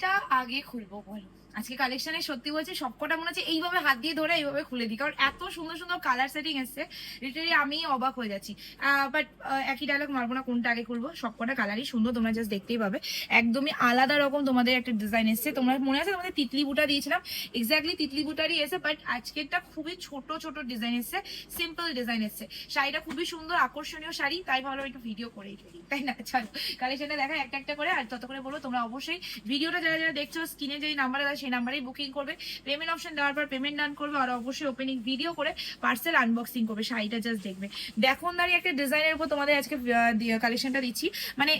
কোনটা আগে খুলবো বলো? আজকে কালেকশনে সত্যি বলছি সবকটা মনে হচ্ছে এইভাবে হাত দিয়ে ধরে এইভাবে খুলে দিই। কারণ এত সুন্দর সুন্দর কালার সেটিং এসছে লিটারি আমি অবাক হয়ে যাচ্ছি। বাট একই ডায়লগ মারবো না কোনটা আগে খুলবো, সবকটা কালারই সুন্দর, তোমরা জাস্ট দেখতেই পাবে। একদমই আলাদা রকম তোমাদের একটা ডিজাইন এসছে। তোমরা মনে আছে তোমাদের তিতলি বুটা দিয়েছিলাম? এক্স্যাক্টলি তিতলি বুটারই এসে বাট আজকেরটা খুবই ছোট ছোট ডিজাইন এসছে সিম্পল ডিজাইন এসছে। শাড়িটা খুবই সুন্দর, আকর্ষণীয় শাড়ি, তাই ভাবলাম একটু ভিডিও করেই ফেলি। তাই না? চলো কালেকশনটা দেখা একটা একটা করে, আর তত করে বলো, তোমরা অবশ্যই ভিডিওটা যারা যারা দেখছ, স্ক্রিনে যে নাম্বার দেয় সেই নাম্বারেই বুকিং করবে। পেমেন্ট অপশন দেওয়ার পর পেমেন্ট ডান করবে আর অবশ্যই ওপেনিং ভিডিও করে পার্সেল আনবক্সিং করবে, শাড়িটা জাস্ট দেখবে। দেখুন দাঁড়িয়ে একটা ডিজাইনের উপর তোমাদের আজকে কালেকশনটা দিচ্ছি। মানে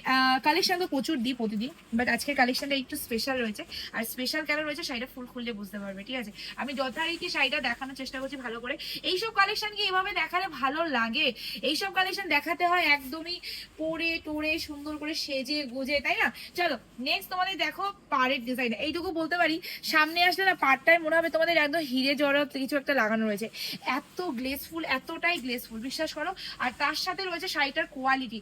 কালেকশন তো প্রচুর দিই প্রতিদিন বাট আজকে কালেকশনটা একটু স্পেশাল রয়েছে। আর স্পেশাল কেন রয়েছে, শাড়িটা ফুল খুললে বুঝতে পারবে, ঠিক আছে? আমি যথারীতি শাড়িটা দেখানোর চেষ্টা করছি ভালো করে। এইসব কালেকশন কি এভাবে দেখালে ভালো লাগে? এইসব কালেকশন দেখাতে হয় একদমই পরে টোরে সুন্দর করে সেজে গুজে তাই না? চলো নেক্সট তোমাদের দেখো, পাড়ের ডিজাইন এইটুকু বলতে পারি, সামনে আসলে না পাড়টায় মনে হবে তোমাদের একদম হিরে জড়া কিছু একটা লাগানো রয়েছে। এত গ্লেসফুল এতটাই গ্লেসফুল বিশ্বাস করো। আর তার সাথে রয়েছে শাড়িটার কোয়ালিটি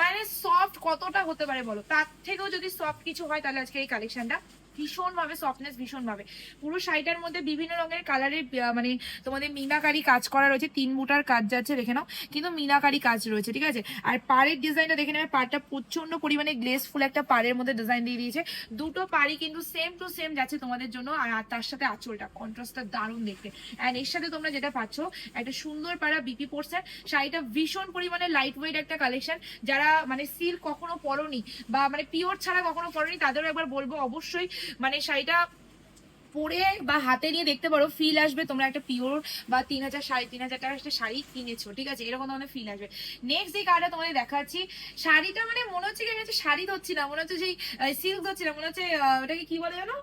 মানে সফট কতটা হতে পারে বলো? তার থেকেও যদি সফট কিছু হয় তাহলে আজকে এই কালেকশনটা ভীষণ ভাবে সফটনেস ভীষণ ভাবে পুরো শাড়িটার মধ্যে বিভিন্ন রঙের কালারের মানে তোমাদের মিনাকারি কাজ করা রয়েছে। তিন বুটার কাজ যাচ্ছে, দেখে নাও। কিন্তু মিনাকারি কাজ রয়েছে, ঠিক আছে? আর পাড়ের ডিজাইনটা দেখে নেবে, পাড়টা প্রচণ্ড পরিমাণে গ্লেসফুল একটা পাড়ের মধ্যে ডিজাইন দিয়ে দিয়েছে। দুটো পাড়ি কিন্তু সেম টু সেম যাচ্ছে তোমাদের জন্য, আর তার সাথে আঁচলটা কন্ট্রাস্টটা দারুণ দেখতে। অ্যান্ড এর সাথে তোমরা যেটা পাচ্ছ, একটা সুন্দর পাড়া বিপি পোর্সেন শাড়িটা ভীষণ পরিমাণে লাইট ওয়েট একটা কালেকশন যারা মানে সিল্ক কখনো পরনি, বা মানে পিওর ছাড়া কখনো পরনি, তাদেরও একবার বলব, অবশ্যই মানে শাড়িটা পরে বা হাতে নিয়ে দেখতে পারো ফিল আসবে, তোমরা একটা পিওর বা তিন হাজার সাড়ে তিন হাজার টাকার একটা শাড়ি কিনেছো, ঠিক আছে? এরকম ধরনের ফিল আসবে। নেক্সট যে কার্ডটা তোমাদের দেখাচ্ছি, শাড়িটা মানে মনে হচ্ছে কি শাড়ি ধরছি না, মনে হচ্ছে সেই সিল্ক ধরছি না, মনে হচ্ছে ওটাকে কি বলে জানো?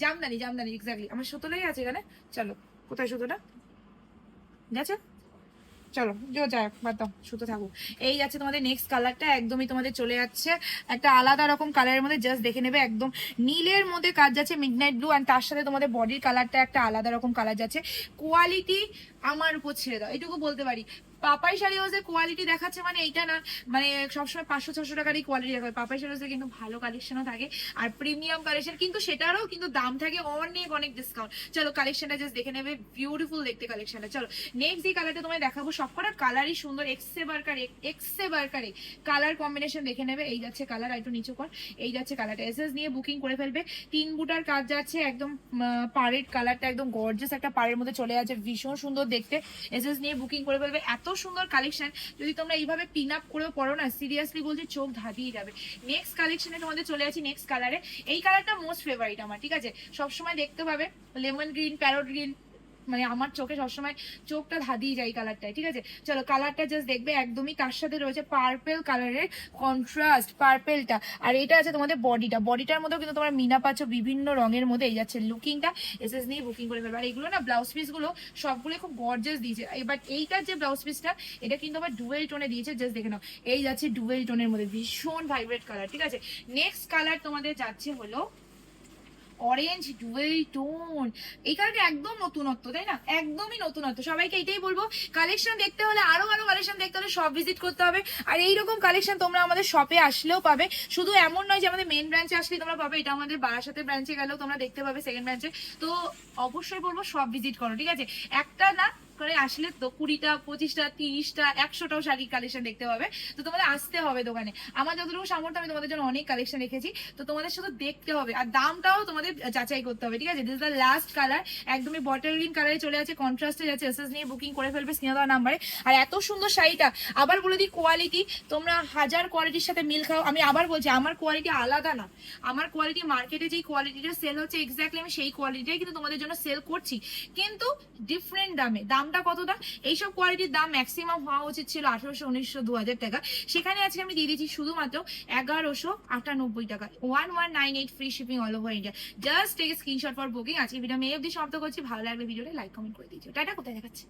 জামদানি জামদানি এক্স্যাক্টলি আমার সুতোলাই আছে এখানে। চলো, কোথায় সুতোটা? গেছে? চলো, যো যাক বাদ দাও সুতো থাকুক এই যাচ্ছে তোমাদের নেক্সট কালারটা একদমই তোমাদের চলে যাচ্ছে। একটা আলাদা রকম কালারের মধ্যে জাস্ট দেখে নেবে, একদম নীলের মধ্যে কাজ যাচ্ছে মিডনাইট ব্লু আর তার সাথে তোমাদের বডির কালারটা একটা আলাদা রকম কালার যাচ্ছে। কোয়ালিটি আমার উপর ছেড়ে দাও, এটুকু বলতে পারি। পাপাই শাড়ি হাউসের কোয়ালিটি দেখাচ্ছে মানে এইটা না মানে সবসময় পাঁচশো, ছশো টাকারই কোয়ালিটি দেখাবে। পাপাই শাড়ি হাউসে কিন্তু ভালো কালেকশনও থাকে। আর প্রিমিয়াম কালেকশন কিন্তু সেটারও কিন্তু দাম থাকে অনেক অনেক ডিসকাউন্ট চলো কালেকশনটা জাস্ট দেখে নেবে বিউটিফুল দেখতে কালেকশনটা চলো নেক্সট যে কালারটা তোমায় দেখাবো, সবকটা কালারই সুন্দর এক্সে বারকারে এক্সে বারকারে কালার কম্বিনেশন দেখে নেবে, এই যাচ্ছে কালার একটু নিচু কর। এই যাচ্ছে কালারটা এসএস নিয়ে বুকিং করে ফেলবে। তিন বুটার কাজ যাচ্ছে, একদম পাড়ের কালারটা একদম গর্জাস একটা পাড়ের মধ্যে চলে যাচ্ছে ভীষণ সুন্দর দেখতে। এসএস নিয়ে বুকিং করে ফেলবে। এত সুন্দর কালেকশন যদি তোমরা এইভাবে পিন আপ করেও পড়ো না সিরিয়াসলি বলছি চোখ ধাঁধিয়ে যাবে। নেক্সট কালেকশনে তোমাদের চলে আছি নেক্সট কালারে এই কালারটা মোস্ট ফেভারিট আমার, ঠিক আছে? সবসময় দেখতে পাবে লেমন গ্রিন প্যারোট গ্রিন মানে আমার চোখে সবসময় চোখটা ধাঁধিয়ে যায় কালারটায় ঠিক আছে? চলো কালারটা জাস্ট দেখবে, একদমই তার সাথে রয়েছে? পার্পেল কালারের কন্ট্রাস্ট পার্পেলটা আর এটা আছে তোমাদের বডিটা বডিটার মধ্যেও কিন্তু তোমরা মিনা পাচ্ছ বিভিন্ন রঙের মধ্যে। এই যাচ্ছে লুকিংটা এসএস নিয়ে বুকিং করে ফেলবে। আর এগুলো না ব্লাউজ পিসগুলো সবগুলো খুব গর্জাস দিয়েছে। এবার এইটার যে ব্লাউজ পিসটা এটা কিন্তু আবার ডুয়েল টোনে দিয়েছে। জাস্ট দেখে নাও। এই যাচ্ছে ডুয়েল টোনের মধ্যে। ভীষণ ভাইব্রেট কালার ঠিক আছে? নেক্সট কালার তোমাদের যাচ্ছে হলো অরেঞ্জ ডুয়েল টোন এই কালারটা একদম নতুনত্ব, তাই না? একদমই নতুনত্ব। সবাইকে এটাই বলব কালেকশন দেখতে হলে আরও আরও কালেকশন দেখতে হলে সব ভিজিট করতে হবে। আর এইরকম কালেকশন তোমরা আমাদের শপে আসলেও পাবে। শুধু এমন নয় যে আমাদের মেন ব্রাঞ্চে আসলে তোমরা পাবে এটা আমাদের বারাসাতের ব্রাঞ্চে গেলেও তোমরা দেখতে পাবে সেকেন্ড ব্রাঞ্চে তো অবশ্যই বলব সব ভিজিট করো, ঠিক আছে? একটা না করে আসলে তো কুড়িটা, পঁচিশটা, তিরিশটা, একশোটাও শাড়ির কালেকশন দেখতে পাবে। তো তোমাদের আসতে হবে দোকানে। আমার যতটুকু সামর্থ্য, আমি তোমাদের জন্য অনেক কালেকশন রেখেছি। তো তোমাদের শুধু দেখতে হবে। আর দামটাও তোমাদের যাচাই করতে হবে, ঠিক আছে? দিস দ্য লাস্ট কালার একদমই বটল গ্রিন কালারে চলে আছে কন্ট্রাস্টে যাচ্ছে এসএস নিয়ে বুকিং করে ফেলবে স্নেহ দেওয়ার নাম্বারে আর এত সুন্দর শাড়িটা, আবার বলে দিই কোয়ালিটি তোমরা হাজার কোয়ালিটির সাথে মিল খাও। আমি আবার বলছি, আমার কোয়ালিটি আলাদা না। আমার কোয়ালিটি মার্কেটে যেই কোয়ালিটিটা সেল হচ্ছে এক্স্যাক্টলি আমি সেই কোয়ালিটিটাই কিন্তু তোমাদের জন্য সেল করছি। কিন্তু ডিফারেন্ট দামে দামটা কতটা? এইসব কোয়ালিটির দাম ম্যাক্সিমাম হওয়া উচিত ছিল আঠারোশো, উনিশশো দু হাজার টাকা। সেখানে আজকে আমি দিয়ে দিচ্ছি শুধুমাত্র এগারোশো আটানব্বই টাকা। One one nine eight free shipping all over India just take screenshot for booking আজকে ভিডিও মেয়ে অব্দি সমাপ্ত করছি। ভালো লাগলে ভিডিওটা লাইক কমেন্ট করে দিচ্ছি টাটা, কোথায় দেখাচ্ছে?